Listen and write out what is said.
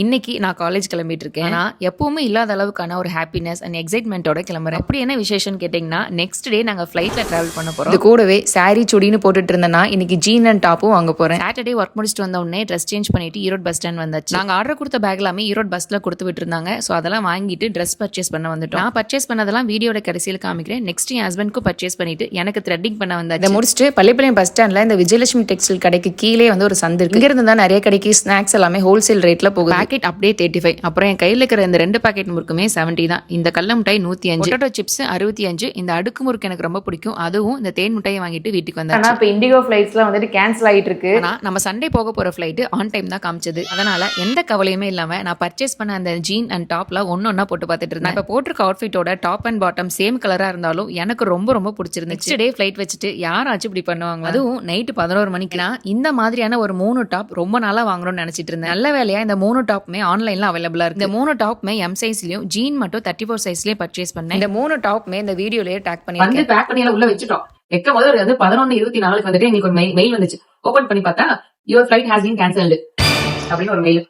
இன்னைக்கு நான் காலேஜ் கிளம்பிட்டு இருக்கேன் நான் எப்பவுமே இல்லாத அளவுக்கான ஒரு ஹாப்பினஸ் அண்ட் எக்ஸைட்மெண்ட்டோட கிளம்புறேன். அப்படி என்ன விசேஷம் கேட்டிங்கன்னா நெக்ஸ்ட் டே நாங்கள் ஃப்ளைட்டில் ட்ராவல் பண்ண போகிறோம் இது கூடவே சாரி சுடின்னு போட்டுட்டு இருந்தேன்னா இன்னைக்கு ஜீன் அண்ட் டாப்பும் வாங்க போகிறேன் சாட்டர்டே ஒர்க் முடிச்சுட்டு வந்த உடனே ட்ரெஸ் சேஞ்ச் பண்ணிட்டு ஈரோடு பஸ் ஸ்டாண்ட் வந்தாச்சு. நாங்கள் ஆர்டர் கொடுத்த பேக் எல்லாமே ஈரோடு பஸ்ஸில் கொடுத்து விட்டுருந்தாங்க. ஸோ அதெல்லாம் வாங்கிட்டு ட்ரெஸ் பர்ச்சேஸ் பண்ண வந்துட்டோம். நான் பர்ச்சேஸ் பண்ணதெல்லாம் வீடியோட கடைசியில் காமிக்கிறேன். நெக்ஸ்ட் என் ஹஸ்பண்டுக்கும் பர்ச்சேஸ் பண்ணிட்டு எனக்கு த்ரெட்டிங் பண்ண வந்தாச்சு. இதை முடிச்சுட்டு பள்ளிப்பாளையம் பஸ் ஸ்டாண்ட்ல இந்த விஜயலட்சுமி டெக்ஸ்டைல் கடைக்கு கீழே வந்து ஒரு சந்து இருக்கு. இங்க இருந்து தான் நிறைய கடைக்கு ஸ்நாக்ஸ் எல்லாமே ஹோல்சேல் ரேட்ல போகுது. பாக்கெட் அப்படியே தேர்ட்டி ஃபைவ் அப்புறம் என் கையில் இருக்கிற இந்த ரெண்டு பாக்கெட் முறுக்குமே செவன்ட்டி தான். இந்த கடல மிட்டாய் நூத்தி அஞ்சு. பொட்டேட்டோ சிப்ஸ் அறுபத்தி அஞ்சு. இந்த அடுக்கு முறுக்கு எனக்கு ரொம்ப பிடிக்கும். அதுவும் இந்த தேன் மிட்டாயை வாங்கிட்டு வீட்டுக்கு வந்தாச்சு. இப்போ இண்டிகோ ஃப்ளைட்ஸ்லாம் வந்துட்டு கேன்சல் ஆகிட்டு இருக்கு ஆனா நம்ம சண்டே போக போற ஃபிளைட் ஆன் டைம் தான் காமிச்சது. அதனால எந்த கவலையுமே இல்லாம நான் பர்ச்சேஸ் பண்ண அந்த ஜீன் அண்ட் டாப்ல ஒன்னு ஒன்னா போட்டு பார்த்துட்டு இருந்தேன். இப்ப போட்டிருக்க அவுட்ஃபிட்டோட டாப் அண்ட் பாட்டம் சேம் கலரா இருந்தாலும் எனக்கு ரொம்ப ரொம்ப பிடிச்சிருந்துச்சு. டே ஃபிளைட் வச்சுட்டு யாராச்சும் இப்படி பண்ணுவாங்க அதுவும் நைட்டு பதினோரு மணிக்குனா இந்த மாதிரியான ஒரு மூணு டாப் ரொம்ப நாளா வாங்கணும்னு நினைச்சிட்டு இருந்தேன். நல்ல வேலையா இந்த மூணு டாப்புமே ஆன்லைன்ல அவைலபிளா இருக்கு. இந்த மூணு டாப்புமே எம் சைஸ்லயும் ஜீன் மட்டும் தேர்ட்டி ஃபோர் சைஸ்லயே பர்ச்சேஸ் பண்ணேன். இந்த மூணு டாப்புமே இந்த வீடியோலயே டேக் பண்ணி வந்து பேக் பண்ணி உள்ள வச்சுட்டோம். வைக்கும் போது ஒரு வந்து பதினொன்னு இருபத்தி நாலுக்கு வந்துட்டு எங்களுக்கு ஒரு மெயில் வந்துச்சு. ஓபன் பண்ணி பார்த்தா your flight has been cancelled அப்படின்னு ஒரு மெயில்